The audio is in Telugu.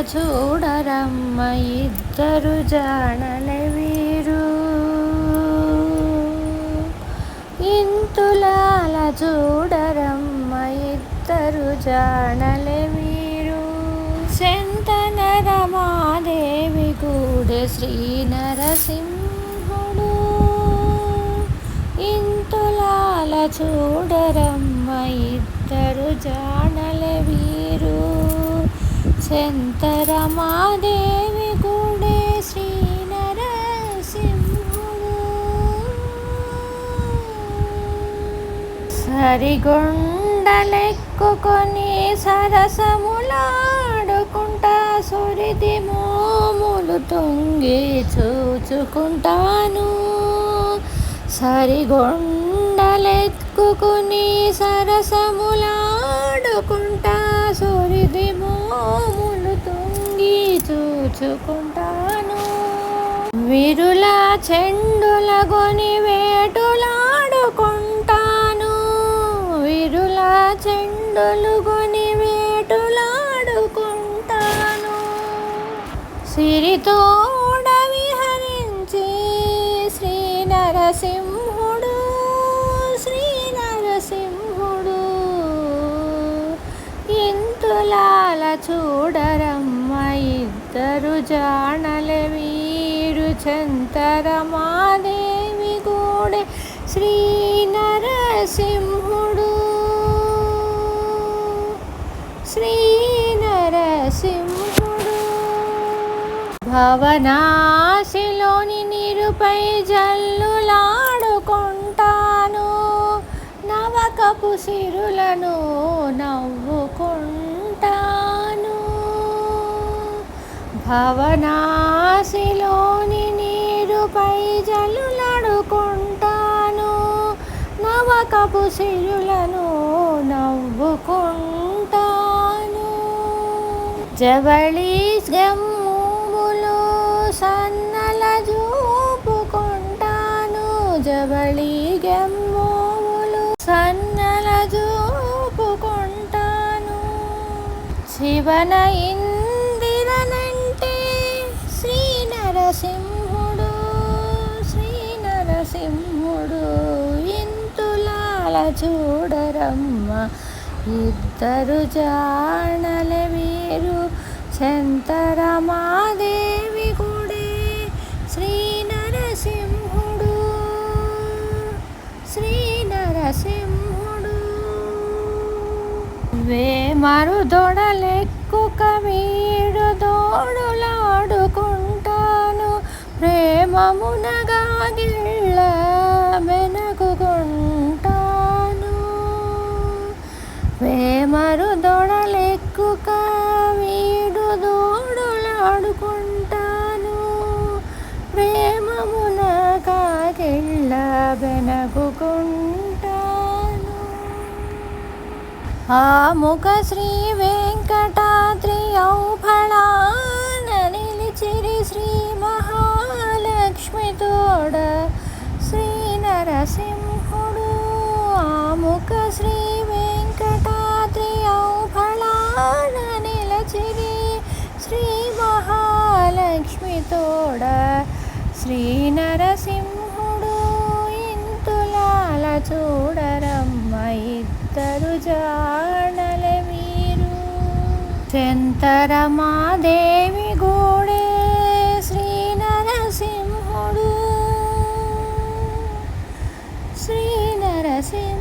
చూడరమ్మ ఇద్దరు జాణల వీరు. ఇంతులాల చూడరమ్మ ఇద్దరు జాణల వీరు. శంతన రమాదేవి గూడె శ్రీ నరసింహుడు ఇంతులాల చూడరమ్మ ఇద్దరు జాణల వీరు. శంతరమాదేవి గుడే శ్రీ నరసింహుడు సరిగొండలెక్కుకొని సరసములాడుకుంటా సురిది మోములు తొంగి చూచుకుంటాను. చిక్కుకుని సరసములాడుకుంటా సూర్యదిమోములు మోములు తొంగి చూచుకుంటాను. విరుల చెండుల గొని వేటులాడుకుంటాను. విరుల చెండులు గొని వేటులాడుకుంటాను. సిరితోడ విహరించి శ్రీ నరసింహ శ్రీ నరసింహుడు ఇంతులాల చూడరమ్మ ఇద్దరు జాణల వీరు చంతరమాదేవి గూడె శ్రీ నరసింహుడు శ్రీ నరసింహుడు భవనాశిలోని నీరుపై జల్లులాడుకుంటాను. నవకపు సిరులను నవ్వుకుంటాను భవనాశిలోని నీరుపై జల్లులాడుకుంటాను నవకపు సిరులను నవ్వుకుంటాను. జవళి గమ్ములు సన్నల చూపుకుంటాను జవళి గమ్ములు సన్నల చూపుకుంటాను శివన ఇంద్ర ఇంతులాల చూడరమ్మ. ఇద్దరు జాణల వీరు చంతరమాదేవి గుడే శ్రీ నరసింహుడు శ్రీ నరసింహుడు వే మరుదొడలెక్కు వీడు దోడులాడుకుంటాను. ప్రేమమునగా వేమరు దొడలెక్కుక వీడు దూడులాడుకుంటాను. ప్రేమమున కాకిళ్ళ బెనకుకుంటాను. ఆ ముఖ శ్రీ వెంకటాద్రి ఔఫళాన నిలిచిరి శ్రీ మహా శ్రీ నరసింహుడు ఇంతులాల చూడరమ్మ ఇద్దరు జాడల వీరు. చెంతరమాదేవి గూడే శ్రీ నరసింహుడు శ్రీ నరసింహ